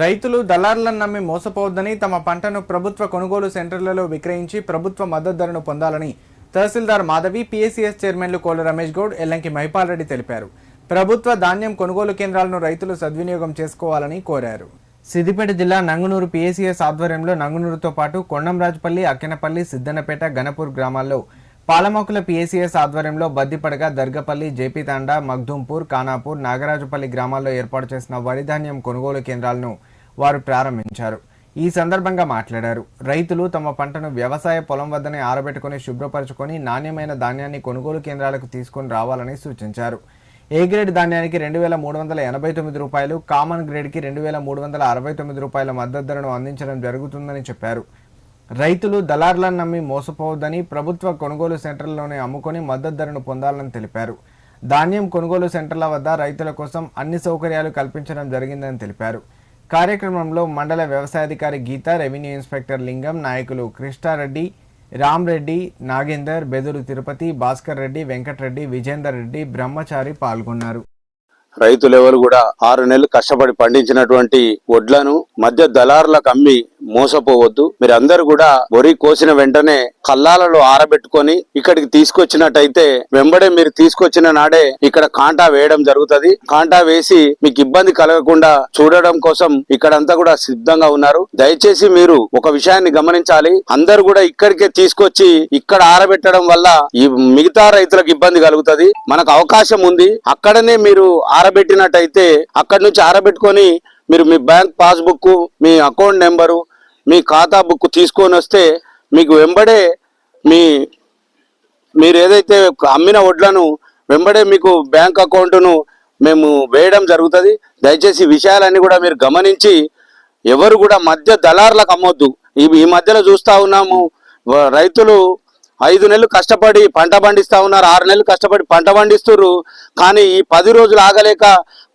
రైతులు దళారులను నమ్మి మోసపోవద్దని తమ పంటను ప్రభుత్వ కొనుగోలు సెంటర్లలో విక్రయించి ప్రభుత్వ మద్దతు ధరను పొందాలని తహసీల్దార్ మాధవి పిఎస్సిఎస్ చైర్మన్లు కోల రమేష్ గౌడ్ ఎల్లంకి మహిపాల్ రెడ్డి తెలిపారు. ప్రభుత్వ ధాన్యం కొనుగోలు కేంద్రాలను రైతులు సద్వినియోగం చేసుకోవాలని కోరారు. సిద్దిపేట జిల్లా నంగునూరు పిఎస్సిఎస్ ఆధ్వర్యంలో నంగునూరుతో పాటు కొండంరాజుపల్లి అక్కెనపల్లి సిద్దనపేట గణపూర్ గ్రామాల్లో పాలమొక్కల పిఎస్సిఎస్ ఆధ్వర్యంలో బద్దిపడగ దర్గపల్లి జేపీతాండ మగ్దుంపూర్ కానాపూర్ నాగరాజుపల్లి గ్రామాల్లో ఏర్పాటు చేసిన వరి ధాన్యం కొనుగోలు కేంద్రాలను వారు ప్రారంభించారు. ఈ సందర్భంగా మాట్లాడారు. రైతులు తమ పంటను వ్యవసాయ పొలం వద్దనే ఆరబెట్టుకుని శుభ్రపరచుకొని నాణ్యమైన ధాన్యాన్ని కొనుగోలు కేంద్రాలకు తీసుకొని రావాలని సూచించారు. ఏ గ్రేడ్ ధాన్యానికి రెండు వేల మూడు వందల ఎనభై తొమ్మిది రూపాయలు కామన్ గ్రేడ్కి రెండు వేల మూడు వందల అరవై తొమ్మిది రూపాయల మద్దతు ధరను అందించడం జరుగుతుందని చెప్పారు. రైతులు దళారులను నమ్మి మోసపోవద్దని ప్రభుత్వ కొనుగోలు సెంటర్లలోనే అమ్ముకొని మద్దతు ధరను పొందాలని తెలిపారు. ధాన్యం కొనుగోలు సెంటర్ల వద్ద రైతుల కోసం అన్ని సౌకర్యాలు కల్పించడం జరిగిందని తెలిపారు. కార్యక్రమంలో మండల వ్యవసాయాధికారి గీత రెవెన్యూ ఇన్స్పెక్టర్ లింగం నాయకులు కృష్ణారెడ్డి రామ్రెడ్డి నాగేందర్ బెదురు తిరుపతి భాస్కర్ రెడ్డి వెంకటరెడ్డి విజేందర్ రెడ్డి బ్రహ్మచారి పాల్గొన్నారు. రైతులెవరు కూడా ఆరు నెలలు కష్టపడి పండించినటువంటి వడ్లను మధ్య దళారులకు అమ్మి మోసపోవద్దు. మీరు అందరు కూడా వరి కోసిన వెంటనే కల్లాలలో ఆరబెట్టుకొని ఇక్కడికి తీసుకొచ్చినట్టయితే వెంబడే మీరు తీసుకొచ్చిన నాడే ఇక్కడ కాంటా వేయడం జరుగుతది. కాంటా వేసి మీకు ఇబ్బంది కలగకుండా చూడడం కోసం ఇక్కడంతా కూడా సిద్ధంగా ఉన్నారు. దయచేసి మీరు ఒక విషయాన్ని గమనించాలి. అందరు కూడా ఇక్కడికే తీసుకొచ్చి ఇక్కడ ఆరబెట్టడం వల్ల ఈ మిగతా రైతులకు ఇబ్బంది కలుగుతది. మనకు అవకాశం ఉంది. అక్కడనే మీరు ఆరబెట్టినట్టయితే అక్కడి నుంచి ఆరబెట్టుకొని మీరు మీ బ్యాంక్ పాస్బుక్ మీ అకౌంట్ నెంబరు మీ ఖాతా బుక్ తీసుకొని వస్తే మీకు వెంబడే మీ మీరు ఏదైతే అమ్మిన వడ్లను వెంబడే మీకు బ్యాంక్ అకౌంట్ను మేము వేయడం జరుగుతుంది. దయచేసి విషయాలన్నీ కూడా మీరు గమనించి ఎవరు కూడా మధ్య దళారులకు అమ్మొద్దు. ఈ మధ్యలో చూస్తా ఉన్నాము రైతులు ఐదు నెలలు కష్టపడి పంట పండిస్తా ఉన్నారు ఆరు నెలలు కష్టపడి పంట పండిస్తున్నారు కానీ ఈ పది రోజులు ఆగలేక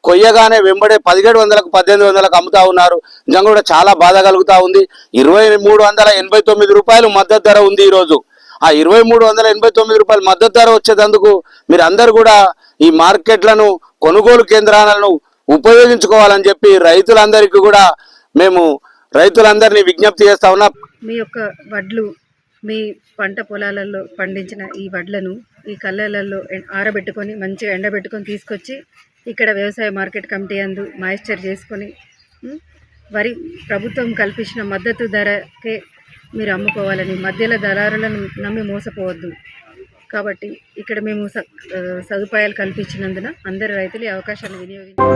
కొయ్యగానే వెంబడే పదిహేడు వందలకు పద్దెనిమిది వందలకు అమ్ముతా ఉన్నారు. నిజంగా కూడా చాలా బాధ కలుగుతా ఉంది. ఇరవై మూడు వందల ఎనభై తొమ్మిది రూపాయలు మద్దతు ధర ఉంది ఈరోజు. ఆ ఇరవై మూడు వందల ఎనభై తొమ్మిది రూపాయలు మద్దతు ధర వచ్చేటందుకు మీరు అందరు కూడా ఈ మార్కెట్లను కొనుగోలు కేంద్రాలను ఉపయోగించుకోవాలని చెప్పి రైతులందరికీ కూడా మేము రైతులందరినీ విజ్ఞప్తి చేస్తా ఉన్నా. మీ యొక్క వడ్లు మీ పంట పొలాలలో పండించిన ఈ వడ్లను ఈ కళ్ళలలో ఆరబెట్టుకొని మంచిగా ఎండబెట్టుకొని తీసుకొచ్చి ఇక్కడ వ్యవసాయ మార్కెట్ కమిటీ అందు మాయిశ్చర్ చేసుకొని వరి ప్రభుత్వం కల్పించిన మద్దతు ధరకే మీరు అమ్ముకోవాలని మధ్యలో దళారులను నమ్మి మోసపోవద్దు. కాబట్టి ఇక్కడ మేము స- సదుపాయాలు కల్పించినందున అందరు రైతులు ఈ అవకాశాన్ని వినియోగించారు